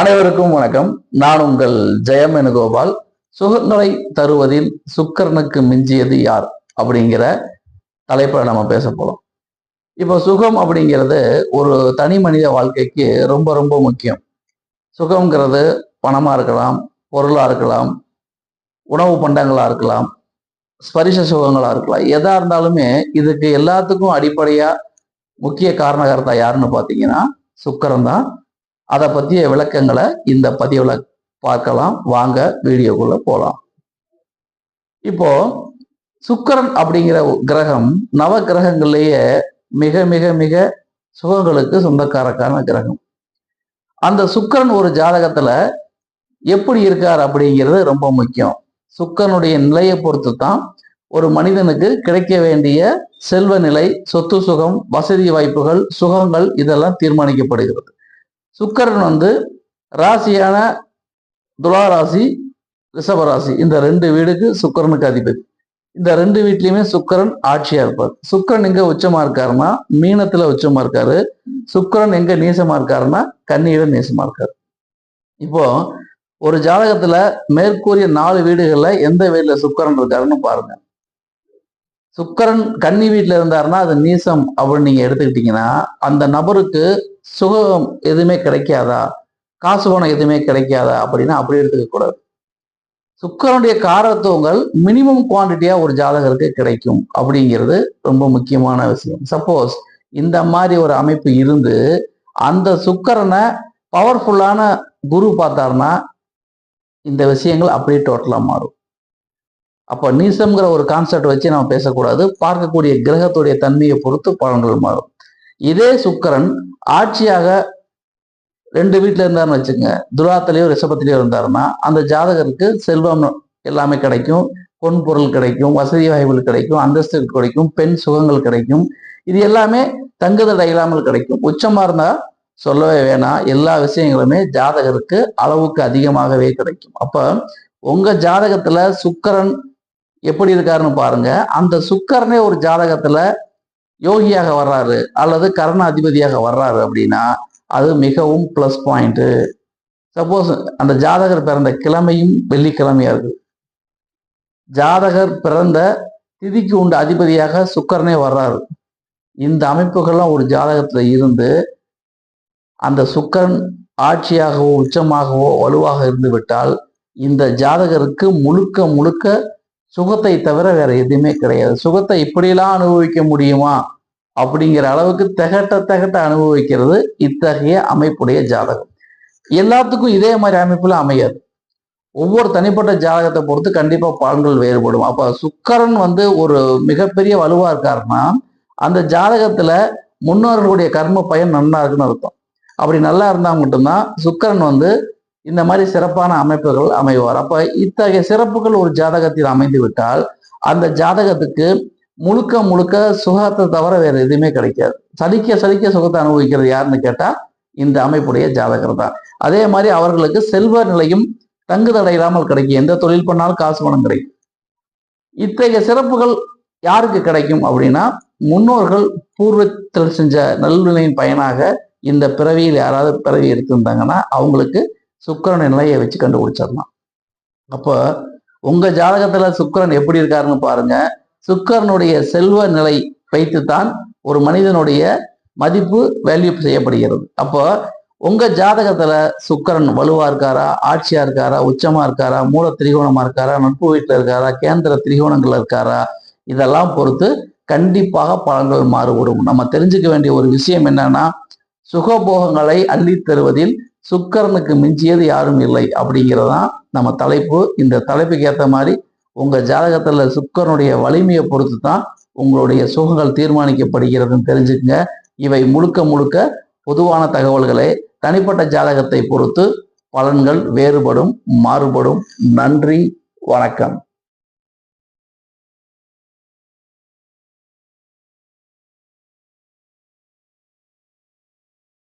அனைவருக்கும் வணக்கம். நான் உங்கள் ஜெயம் வேணுகோபால். சுகங்களை தருவதில் சுக்கரனுக்கு மிஞ்சியது யார் அப்படிங்கிற தலைப்பில் நம்ம பேச போகலாம் இப்போ சுகம் அப்படிங்கிறது ஒரு தனி மனித வாழ்க்கைக்கு ரொம்ப ரொம்ப முக்கியம். சுகம்ங்கிறது பணமாக இருக்கலாம் பொருளாக இருக்கலாம் உணவு பண்டங்களாக இருக்கலாம் ஸ்பரிச சுகங்களாக இருக்கலாம். எதாக இருந்தாலுமே இதுக்கு எல்லாத்துக்கும் அடிப்படையாக முக்கிய காரணகர்த்தா யாருன்னு பார்த்தீங்கன்னா சுக்கரம் தான். அதை பற்றிய விளக்கங்களை இந்த பதிவில் பார்க்கலாம். வாங்க வீடியோக்குள்ளே போகலாம் இப்போ சுக்கரன் அப்படிங்கிற கிரகம் நவ கிரகங்கள்லேயே மிக மிக மிக சுகங்களுக்கு சொந்தக்காரக்கான கிரகம். அந்த சுக்கரன் ஒரு ஜாதகத்துல எப்படி இருக்கார் அப்படிங்கிறது ரொம்ப முக்கியம். சுக்கரனுடைய நிலையை பொறுத்து தான் ஒரு மனிதனுக்கு கிடைக்க வேண்டிய செல்வ நிலை சொத்து சுகம் வசதி வாய்ப்புகள் சுகங்கள் இதெல்லாம் தீர்மானிக்கப்படுகிறது. சுக்கரன் வந்து ராசியான துலா ராசி ரிஷபராசி இந்த ரெண்டு வீடுக்கு சுக்கரனுக்கு அதிபதி. இந்த ரெண்டு வீட்லையுமே சுக்கரன் ஆட்சியா இருப்பார். சுக்கரன் எங்க உச்சமா இருக்காருன்னா மீனத்துல உச்சமா இருக்காரு. சுக்கரன் எங்க நீசமா இருக்காருன்னா கண்ணியில நீசமா இருக்காரு. இப்போ ஒரு ஜாதகத்துல மேற்கூறிய நாலு வீடுகள்ல எந்த வீட்டுல சுக்கரன் இருக்காருன்னு பாருங்க. சுக்கரன் கன்னி வீட்டில் இருந்தாருன்னா அது நீசம் அப்படின்னு நீங்கள் எடுத்துக்கிட்டீங்கன்னா அந்த நபருக்கு சுகம் எதுவுமே கிடைக்காதா? காசு பணம் எதுவுமே கிடைக்காதா? அப்படின்னா அப்படி எடுத்துக்கக்கூடாது சுக்கரனுடைய காரத்துவங்கள் மினிமம் குவான்டிட்டியாக ஒரு ஜாதகருக்கு கிடைக்கும் அப்படிங்கிறது ரொம்ப முக்கியமான விஷயம். சப்போஸ் இந்த மாதிரி ஒரு அமைப்பு இருந்து அந்த சுக்கரனை பவர்ஃபுல்லான குரு பார்த்தாருன்னா இந்த விஷயங்கள் அப்படியே டோட்டலாக மாறும். அப்போ நீசம்ங்கிற ஒரு கான்செப்ட் வச்சு நம்ம பேசக்கூடாது. பார்க்கக்கூடிய கிரகத்துடைய தன்மையை பொறுத்து பலன்கள் மாறும். இதே சுக்கரன் ஆட்சியாக ரெண்டு வீட்டில் இருந்தாருன்னு வச்சுங்க துலாத்திலேயோ ரிஷபத்திலேயோ இருந்தாருன்னா அந்த ஜாதகருக்கு செல்வம் எல்லாமே கிடைக்கும். பொன் பொருள் கிடைக்கும் வசதி வாய்ப்புகள் கிடைக்கும் அந்தஸ்து கிடைக்கும் பெண் சுகங்கள் கிடைக்கும். இது எல்லாமே தங்குதடை இல்லாமல் கிடைக்கும். உச்சமாக இருந்தால் சொல்லவே வேணாம். எல்லா விஷயங்களுமே ஜாதகருக்கு அளவுக்கு அதிகமாகவே கிடைக்கும். அப்போ உங்கள் ஜாதகத்தில் சுக்கரன் எப்படி இருக்காருன்னு பாருங்க. அந்த சுக்கரனே ஒரு ஜாதகத்துல யோகியாக வர்றாரு அல்லது கரண அதிபதியாக வர்றாரு அப்படின்னா அது மிகவும் ப்ளஸ் பாயிண்ட்டு சப்போஸ் அந்த ஜாதகர் பிறந்த கிழமையும் வெள்ளிக்கிழமையா இருக்கு. ஜாதகர் பிறந்த திதிக்கு உண்டு அதிபதியாக சுக்கரனே வர்றாரு. இந்த அமைப்புகள்லாம் ஒரு ஜாதகத்துல இருந்து அந்த சுக்கரன் ஆட்சியாகவோ உச்சமாகவோ வலுவாக இருந்து விட்டால் இந்த ஜாதகருக்கு முழுக்க முழுக்க சுகத்தை தவிர வேற எதுவுமே கிடையாது. சுகத்தை இப்படியெல்லாம் அனுபவிக்க முடியுமா? அப்படிங்கிற அளவுக்கு திகட்ட திகட்ட அனுபவிக்கிறது இத்தகைய அமைப்புடைய ஜாதகம். எல்லாத்துக்கும் இதே மாதிரி அமைப்புல அமையாது. ஒவ்வொரு தனிப்பட்ட ஜாதகத்தை பொறுத்து கண்டிப்பா பலன்கள் வேறுபடும். அப்ப சுக்கரன் வந்து ஒரு மிகப்பெரிய வலுவா இருக்காருன்னா அந்த ஜாதகத்துல முன்னோர்களுடைய கர்ம பயன் நல்லா இருக்குன்னு அர்த்தம். அப்படி நல்லா இருந்தா மட்டும்தான் சுக்கரன் வந்து இந்த மாதிரி சிறப்பான அமைப்புகள் அமைவார். அப்ப இத்தகைய சிறப்புகள் ஒரு ஜாதகத்தில் அமைந்து விட்டால் அந்த ஜாதகத்துக்கு முழுக்க முழுக்க சுகத்தை தவிர வேற எதுவுமே கிடைக்காது. சலிக்க சலிக்க சுகத்தை அனுபவிக்கிறது யாருன்னு கேட்டா இந்த அமைப்புடைய ஜாதகர் தான். அதே மாதிரி அவர்களுக்கு செல்வ நிலையும் தங்குதடை இல்லாமல் கிடைக்கும். எந்த தொழில் பண்ணாலும் காசு பணம் கிடைக்கும். இத்தகைய சிறப்புகள் யாருக்கு கிடைக்கும் அப்படின்னா முன்னோர்கள் பூர்வத்தில் செஞ்ச நல்வினையின் பயனாக இந்த பிறவியில் யாராவது பிறவி எடுத்திருந்தாங்கன்னா அவங்களுக்கு சுக்கரன் நிலையை வச்சு கண்டுபிடிச்சிடலாம். அப்போ உங்க ஜாதகத்துல சுக்கரன் எப்படி இருக்காருன்னு பாருங்க. சுக்கரனுடைய செல்வ நிலை வைத்துத்தான் ஒரு மனிதனுடைய மதிப்பு வேல்யூ செய்யப்படுகிறது. அப்போ உங்க ஜாதகத்துல சுக்கரன் வலுவா இருக்காரா ஆட்சியா இருக்காரா உச்சமா இருக்காரா மூல திரிகோணமா இருக்காரா நட்பு வீட்டில் இருக்காரா கேந்திர திரிகோணங்கள்ல இருக்காரா இதெல்லாம் பொறுத்து கண்டிப்பாக பலன்கள் மாறுபடும். நம்ம தெரிஞ்சுக்க வேண்டிய ஒரு விஷயம் என்னன்னா சுகபோகங்களை அள்ளித் தருவதில் சுக்கரனுக்கு மிஞ்சியது யாரும் இல்லை அப்படிங்கிறதான் நம்ம தலைப்பு. இந்த தலைப்புக்கு ஏற்ற மாதிரி உங்கள் ஜாதகத்தில் சுக்கரனுடைய வலிமையை பொறுத்து தான் உங்களுடைய சுகங்கள் தீர்மானிக்கப்படுகிறதுன்னு தெரிஞ்சுக்கங்க. இவை முழுக்க முழுக்க பொதுவான தகவல்களை. தனிப்பட்ட ஜாதகத்தை பொறுத்து பலன்கள் வேறுபடும் மாறுபடும். நன்றி வணக்கம்.